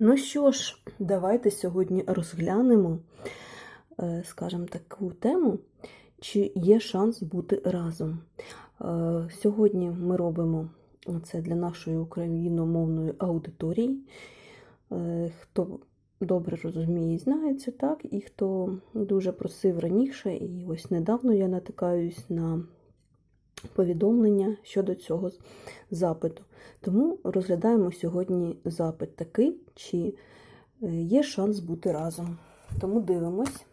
Ну що ж, давайте сьогодні розглянемо, е, скажімо, таку тему, чи є шанс бути разом. Е, Сьогодні ми робимо це для нашої україномовної аудиторії. Е, Хто добре розуміє і знає це, так, і хто дуже просив раніше, і ось недавно я натикаюсь на повідомлення щодо цього запиту. Тому розглядаємо сьогодні запит такий, чи е, є шанс бути разом. Тому дивимось,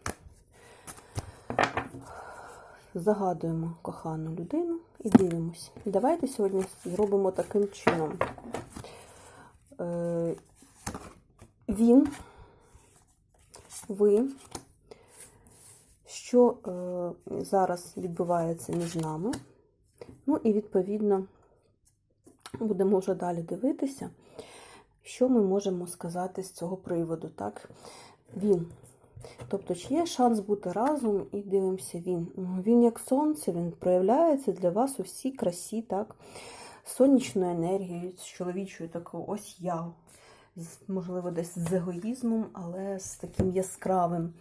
загадуємо кохану людину і дивимось. Давайте сьогодні зробимо таким чином. Е, Він, ви, що е, зараз відбувається між нами. Ну і відповідно будемо вже далі дивитися, що ми можемо сказати з цього приводу. Так? Він. Тобто, чи є шанс бути разом і дивимося він. Він як сонце, він проявляється для вас у всій красі, так? сонячною енергією, з чоловічою такою ось я. Можливо, десь з егоїзмом, але з таким яскравим,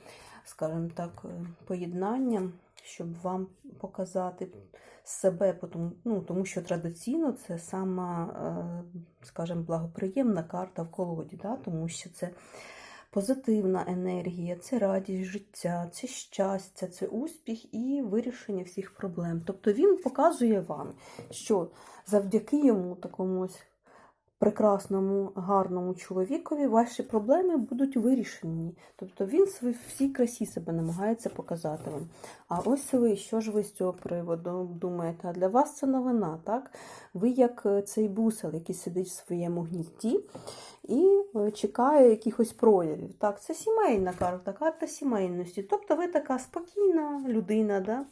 скажімо так, поєднанням, щоб вам показати себе, ну, тому що традиційно це сама, е, скажімо, благоприємна карта в колоді, да? тому що це позитивна енергія, це радість життя, це щастя, це успіх і вирішення всіх проблем. Тобто він показує вам, що завдяки йому такому ось прекрасному, гарному чоловікові ваші проблеми будуть вирішені. Тобто він всій красі себе намагається показати вам. А ось ви, що ж ви з цього приводу думаєте? А для вас це новина, так? Ви як е, цей бусел, який сидить в своєму гнізді і е, чекає якихось проявів. Так, це сімейна карта, карта сімейності. Тобто ви така спокійна людина. Да?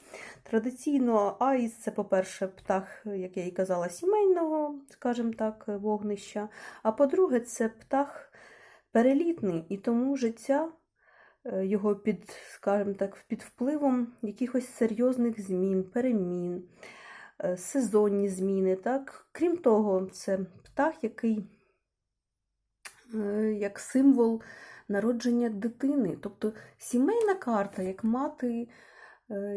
Традиційно аїс це, по-перше, птах, як я і казала, сімейного, скажімо так, вогнища. А по-друге, це птах перелітний, і тому життя е, його під, скажімо так, під впливом якихось серйозних змін, перемін, е, сезонні зміни. Так? Крім того, це птах, який е, як символ народження дитини. Тобто сімейна карта, як мати,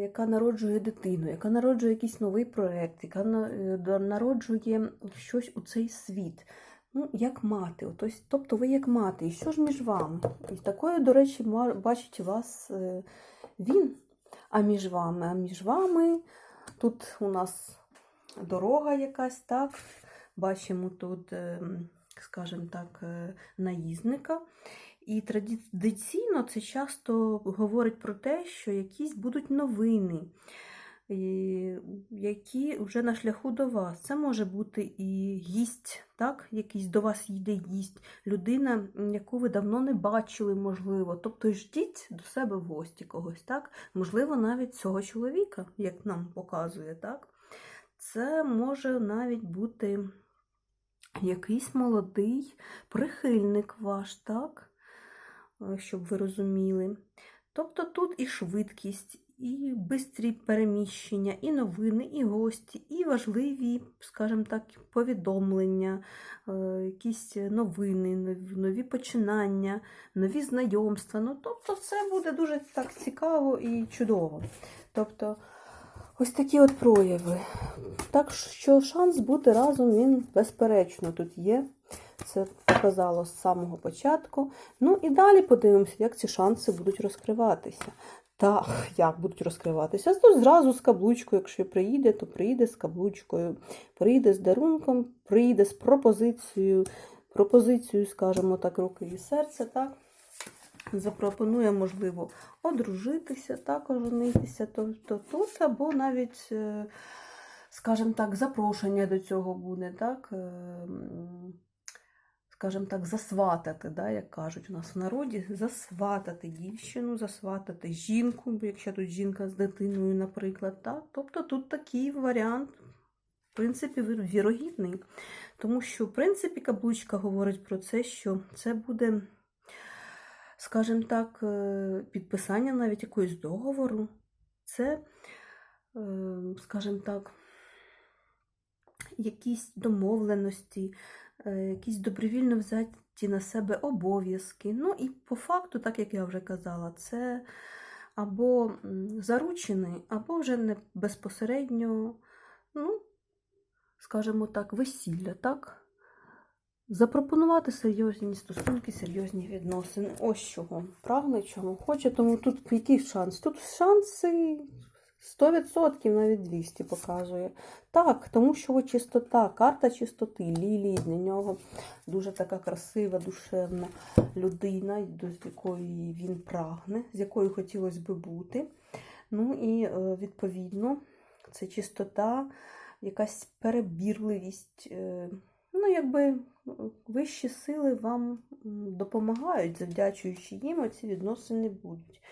яка народжує дитину, яка народжує якийсь новий проєкт, яка е, народжує щось у цей світ. Ну, як мати. Тобто ви як мати. І що ж між вами? І такою, до речі, бачить вас е, він. А між вами, а між вами тут у нас дорога якась, так. Бачимо тут, ем, скажімо так, е, наїзника. І традиційно це часто говорить про те, що якісь будуть новини, які вже на шляху до вас. Це може бути і гість, так? якийсь до вас йде гість, людина, яку ви давно не бачили, можливо. Тобто ждіть до себе в гості когось, так? можливо, навіть цього чоловіка, як нам показує. так? Це може навіть бути якийсь молодий прихильник ваш, так? Е, щоб ви розуміли. Тобто тут і швидкість, і бистрі переміщення, і новини, і гості, і важливі, скажімо так, повідомлення, е, якісь новини, нові- починання, нові знайомства. Ну, тобто, це буде дуже так цікаво і чудово. Тобто, ось такі от прояви. Так що шанс бути разом, він безперечно тут є. Це показало з самого початку. Ну і далі подивимося, як ці шанси будуть розкриватися. Так, як будуть розкриватися? То зразу з каблучкою, якщо приїде, то приїде з каблучкою, приїде з дарунком, приїде з пропозицією, пропозицією, скажімо так, руки і серця, так? Запропонує, можливо, одружитися, так, оженитися, то, то тут, або навіть, е, скажімо так, запрошення до цього буде, так? Скажімо так, засватати, да, як кажуть у нас в народі, засватати дівчину, засватати жінку, якщо тут жінка з дитиною, наприклад. Так? Тобто тут такий варіант, в принципі, вірогідний. Тому що, в принципі, каблучка говорить про це, що це буде, скажімо так, е, підписання навіть якогось договору. Це, е, скажімо так, якісь домовленості, якісь добровільно взяті на себе обов'язки. Ну і по факту, так як я вже казала, це або заручений, або вже не безпосередньо, ну, скажімо так, весілля, так? Запропонувати серйозні стосунки, серйозні відносини. Ось чого. Прагне чого хоче, тому тут який шанс? Тут шанси 100%, навіть 200 показує. Так, тому що чистота, карта чистоти, лілії для нього дуже така красива, душевна людина, до якої він прагне, з якою хотілося би бути. Ну і е, відповідно, це чистота, якась перебірливість. е, Ну, якби е, вищі сили вам допомагають, завдячуючи їм, оці відносини будуть.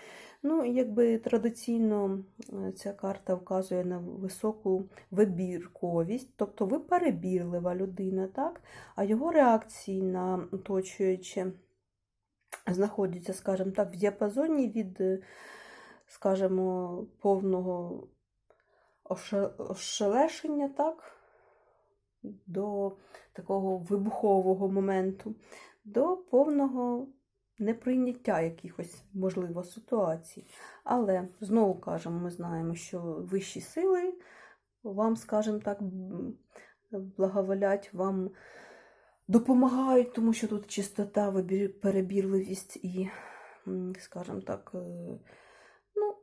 Ну, якби традиційно е, ця карта вказує на високу вибірковість, тобто ви перебірлива людина, так? а його реакції на оточуюче знаходяться, скажімо так, в діапазоні від, е, скажімо, повного ошелешення, так? до такого вибухового моменту, до повного неприйняття якихось, можливо, ситуацій. Але знову кажемо, ми знаємо, що вищі сили вам, скажімо так, благоволять, вам допомагають, тому що тут чистота, перебірливість і, скажімо так, е, ну,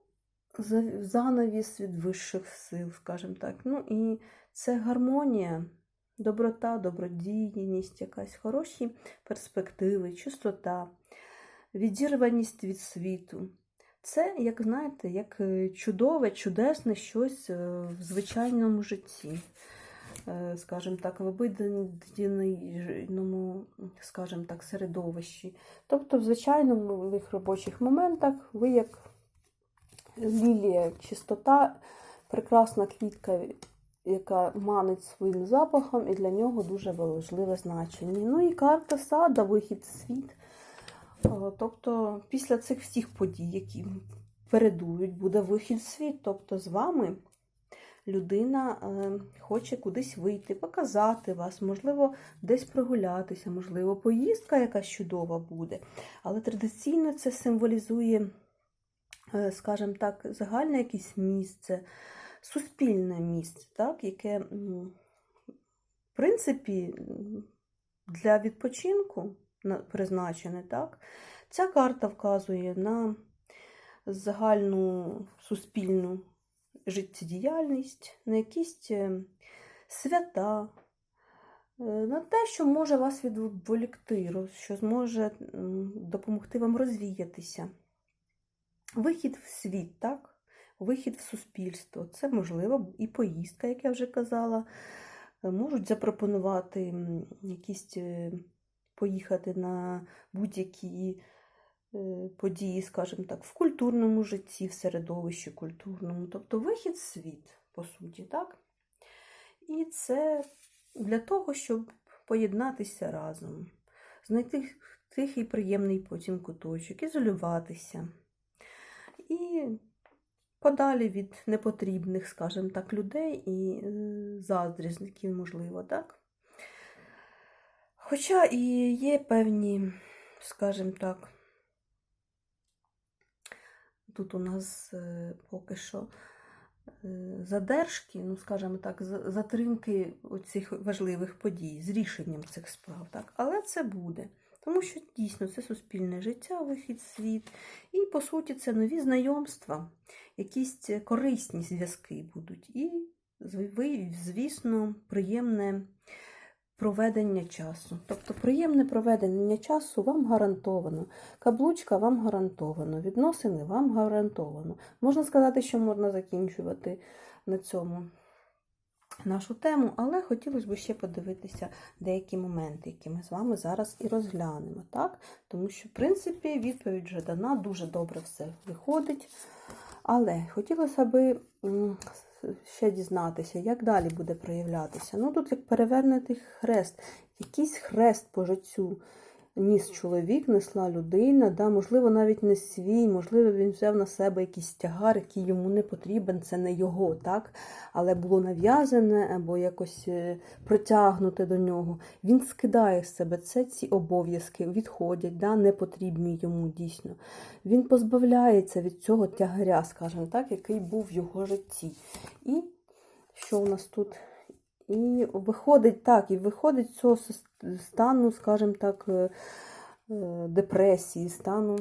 занавіс від вищих сил, скажімо так. Ну і це гармонія, доброта, добродійність, якась хороші перспективи, чистота, відірваність від світу. Це, як знаєте, як е, чудове, чудесне щось е, в звичайному житті. Е, Скажімо так, в обиденому, скажімо так, середовищі. Тобто, в звичайних робочих моментах ви як лілія, чистота, прекрасна квітка, яка манить своїм запахом, і для нього дуже важливе значення. Ну і карта сада, вихід в світ. Е, Тобто, після цих всіх подій, які передують, буде вихід в світ. Тобто, з вами людина е, хоче кудись вийти, показати вас, можливо, десь прогулятися, можливо, поїздка якась чудова буде. Але традиційно це символізує, е, скажімо так, загальне якесь місце, суспільне місце, так, яке, в принципі, для відпочинку призначене, так? Ця карта вказує на загальну суспільну життєдіяльність, на якісь е, свята, е, на те, що може вас відволікти, що зможе допомогти вам розвіятися. Вихід в світ, так? Вихід в суспільство. Це можливо і поїздка, як я вже казала. Е, Можуть запропонувати якісь е, поїхати на будь-які е, події, скажімо так, в культурному житті, в середовищі культурному, тобто вихід в світ, по суті, так? І це для того, щоб поєднатися разом, знайти тихий приємний потім куточок, ізолюватися. І подалі від непотрібних, скажімо так, людей і е, заздрісників, можливо, так? Хоча і є певні, скажімо так, тут у нас е, поки що е, задержки, ну, скажімо так, за- затримки цих важливих подій з рішенням цих справ, так? але це буде. Тому що дійсно це суспільне життя, вихід в світ, і по суті це нові знайомства, якісь корисні зв'язки будуть. І, звісно, приємне проведення часу. Тобто приємне проведення часу вам гарантовано, каблучка вам гарантовано, відносини вам гарантовано. Можна сказати, що можна закінчувати на цьому нашу тему, але хотілося б ще подивитися деякі моменти, які ми з вами зараз і розглянемо. Так? Тому що, в принципі, відповідь вже дана, дуже добре все виходить. Але хотілося б ще дізнатися, як далі буде проявлятися. Ну, тут як перевернутий хрест, якийсь хрест по життю. Ніс чоловік, несла людина, да, можливо, навіть не свій, можливо, він взяв на себе якийсь тягар, який йому не потрібен, це не його, так? але було нав'язане або якось е, притягнуте до нього. Він скидає з себе це, ці обов'язки, відходять, да, не йому дійсно. Він позбавляється від цього тягаря, скажімо так, який був в його житті. І що у нас тут? І виходить так, і виходить з цього стану, скажімо так, е, е, депресії, стану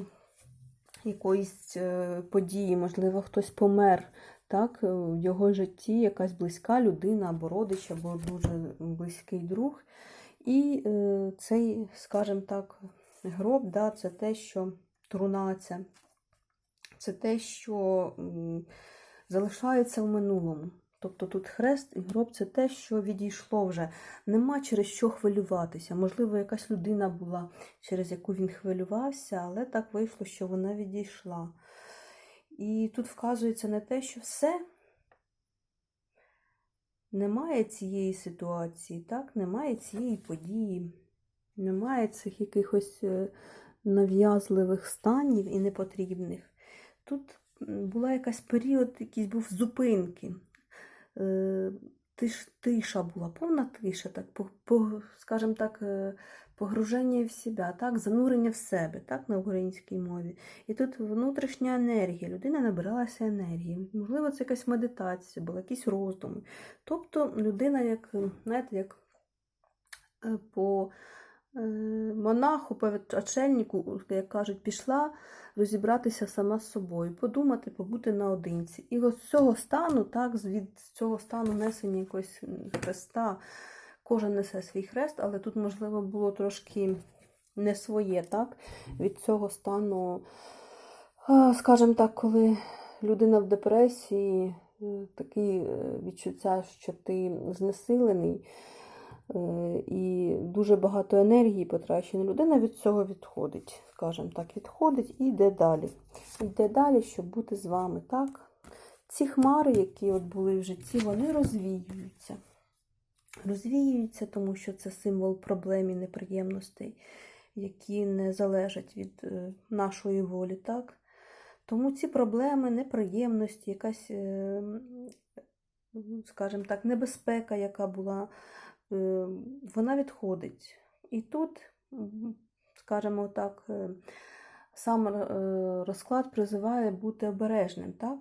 якоїсь е, події, можливо, хтось помер. Так, в його житті якась близька людина або родич, або дуже близький друг. І е, цей, скажімо так, гроб, да, це те, що труна ця, це те, що м, залишається в минулому. Тобто тут хрест і гроб це те, що відійшло вже. Нема через що хвилюватися. Можливо, якась людина була, через яку він хвилювався, але так вийшло, що вона відійшла. І тут вказується на те, що все. Немає цієї ситуації, так? немає цієї події, немає цих якихось е, нав'язливих станів і непотрібних. Тут була якась період, якийсь був зупинки. Е, Тиш, тиша була, повна тиша, так, по, скажімо так, е, погруження в себе, так, занурення в себе, так, на українській мові. І тут внутрішня енергія, людина набиралася енергії. Можливо, це якась медитація, була якісь роздуми. Тобто людина, як, знаєте, як е, по монаху, очельнику, як кажуть, пішла розібратися сама з собою, подумати, побути наодинці. І от з цього стану, так, від цього стану несення якогось хреста, кожен несе свій хрест, але тут, можливо, було трошки не своє, так? Від цього стану, скажімо так, коли людина в депресії, е, такі е, відчуття, що ти знесилений, е, і дуже багато енергії потрачено. Людина від цього відходить, скажімо так, відходить і йде далі. Йде далі, щоб бути з вами. так? Ці хмари, які от були в житті, вони розвіюються. Розвіюються, тому що це символ проблем і неприємностей, які не залежать від е, нашої волі. так? Тому ці проблеми, неприємності, якась, е, скажімо так, небезпека, яка була, е, вона відходить. І тут, скажімо так, е, сам е, розклад призиває бути обережним. так?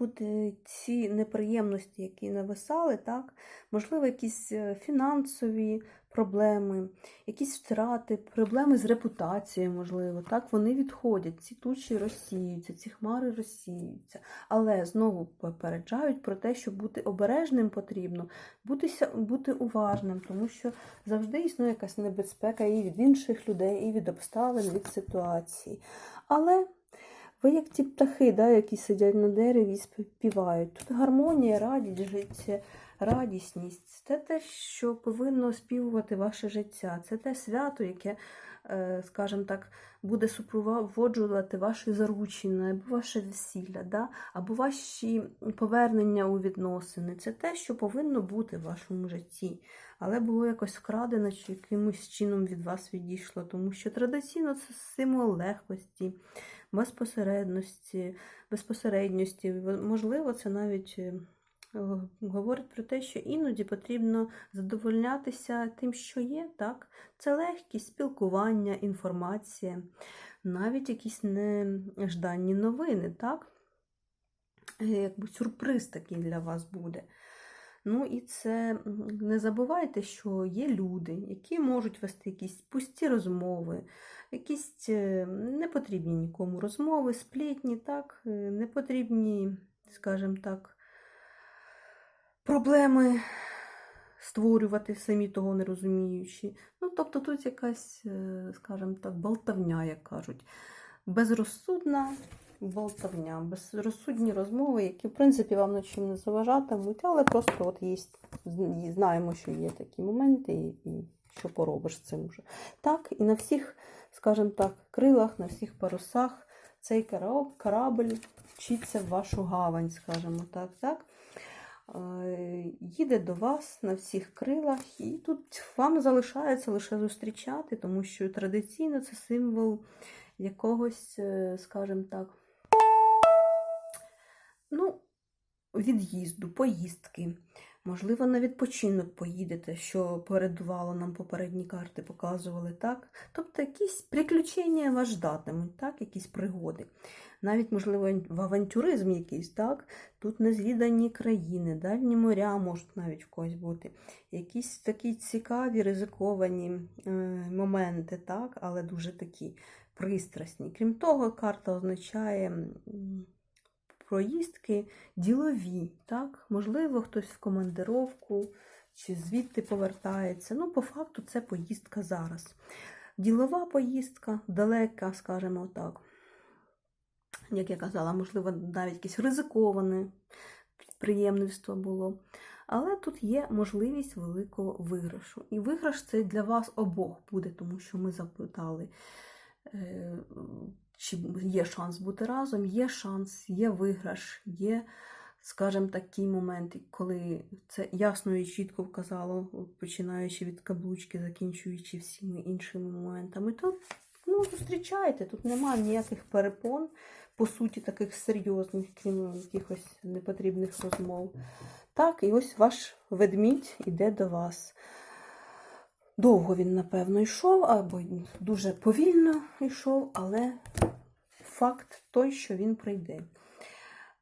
Тут ці неприємності, які нависали, так, можливо, якісь е, фінансові проблеми, якісь втрати, проблеми з репутацією, можливо, так, вони відходять, ці тучі розсіюються, ці хмари розсіюються. Але знову попереджають про те, що бути обережним потрібно, бути, бути уважним, тому що завжди існує якась небезпека і від інших людей, і від обставин, від ситуації. Але ви як ті птахи, да, які сидять на дереві і співають. Тут гармонія, радість, життя, радісність. Це те, що повинно співувати ваше життя. Це те свято, яке, е, скажімо так, буде супроводжувати ваші заручини, або ваше весілля, да? або ваші повернення у відносини. Це те, що повинно бути в вашому житті. Але було якось вкрадено чи якимось чином від вас відійшло, тому що традиційно це символ легкості безпосередності, безпосередньості. Можливо, це навіть е, говорить про те, що іноді потрібно задовольнятися тим, що є. так? Це легкість, спілкування, інформація, навіть якісь нежданні новини, так? Е, Якби сюрприз такий для вас буде. Ну і це не забувайте, що є люди, які можуть вести якісь пусті розмови, якісь е, непотрібні нікому розмови, сплітні, так, е, непотрібні, скажімо так, проблеми створювати, самі того не розуміючи. Ну, тобто тут якась, е, скажімо так, болтавня, як кажуть, безрозсудна болтавня, безрозсудні розмови, які, в принципі, вам нічим не заважатимуть, але просто от є, знаємо, що є такі моменти, і, і що поробиш з цим вже. Так, і на всіх, скажімо так, крилах, на всіх парусах цей корабль вчиться в вашу гавань, скажімо так. так. е, їде до вас на всіх крилах, і тут вам залишається лише зустрічати, тому що традиційно це символ якогось, е, скажімо так, ну, від'їзду, поїздки. Можливо, на відпочинок поїдете, що передувало нам попередні карти, показували, так? Тобто якісь приключення вас ждатимуть, так? якісь пригоди. Навіть, можливо, в авантюризм якийсь, так? Тут незвідані країни, дальні моря можуть навіть в когось бути. Якісь такі цікаві, ризиковані е, моменти, так? але дуже такі пристрасні. Крім того, карта означає. Проїздки ділові, так? Можливо, хтось в командировку чи звідти повертається. Ну, по факту, це поїздка зараз. Ділова поїздка, далека, скажімо так. Як я казала, можливо, навіть якесь ризиковане підприємництво було. Але тут є можливість великого виграшу. І виграш це для вас обох буде, тому що ми запитали. Чи є шанс бути разом, є шанс, є виграш, є, скажімо, такі моменти, коли це ясно і чітко вказало, починаючи від каблучки, закінчуючи всіми іншими моментами, то ну, зустрічайте, тут немає ніяких перепон, по суті, таких серйозних, крім якихось непотрібних розмов. Так, і ось ваш ведмідь іде до вас. Довго він, напевно, йшов, або дуже повільно йшов, але факт той, що він прийде.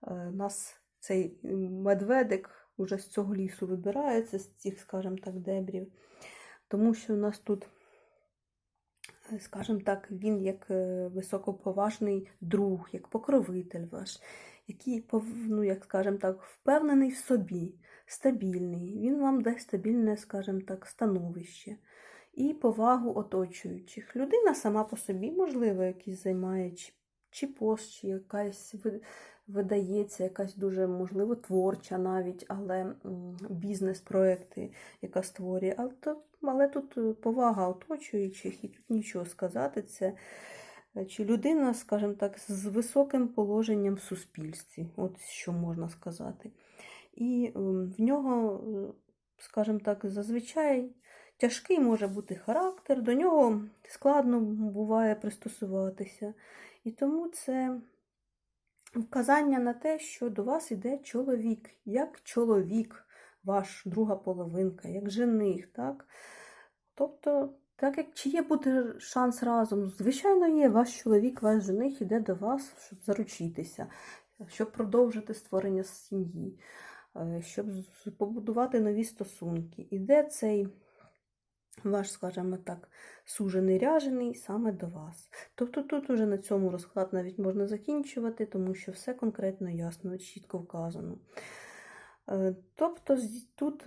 Е, нас цей медведик уже з цього лісу вибирається, з цих, скажімо так, дебрів, тому що у нас тут, е, скажімо так, він як е, високоповажний друг, як покровитель ваш, який, ну, як скажімо так, впевнений в собі, стабільний. Він вам дасть стабільне, скажімо так, становище і повагу оточуючих. Людина сама по собі, можливо, якийсь займає чи, чи пост, чи якась видається, якась дуже, можливо, творча навіть, але бізнес-проекти, яка створює. Але, але тут повага оточуючих, і тут нічого сказати. Це е, чи людина, скажімо так, з високим положенням в суспільстві, от що можна сказати. І в нього, е, скажімо так, зазвичай тяжкий може бути характер, до нього складно буває пристосуватися. І тому це вказання на те, що до вас іде чоловік, як чоловік, ваш друга половинка, як жених. так? Тобто, так як чи є бути шанс разом? Звичайно, є, ваш чоловік, ваш жених іде до вас, щоб заручитися, щоб продовжити створення сім'ї, е, щоб побудувати нові стосунки. Іде цей ваш, скажімо так, сужений ряжений саме до вас. Тобто тут уже на цьому розклад навіть можна закінчувати, тому що все конкретно ясно, чітко вказано. Е, Тобто тут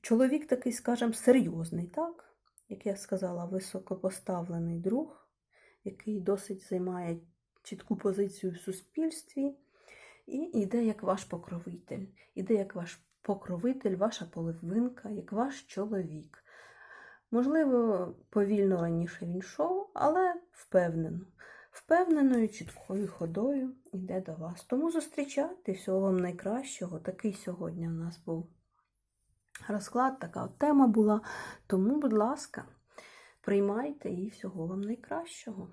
чоловік такий, скажімо, серйозний, так? Як я сказала, високопоставлений друг, який досить займає чітку позицію в суспільстві, і йде як ваш покровитель. Іде як ваш покровитель, ваша половинка, як ваш чоловік. Можливо, повільно раніше він йшов, але впевнено. Впевненою, чіткою ходою йде до вас. Тому зустрічайте всього вам найкращого. Такий сьогодні у нас був розклад, така от тема була. Тому, будь ласка, приймайте і всього вам найкращого.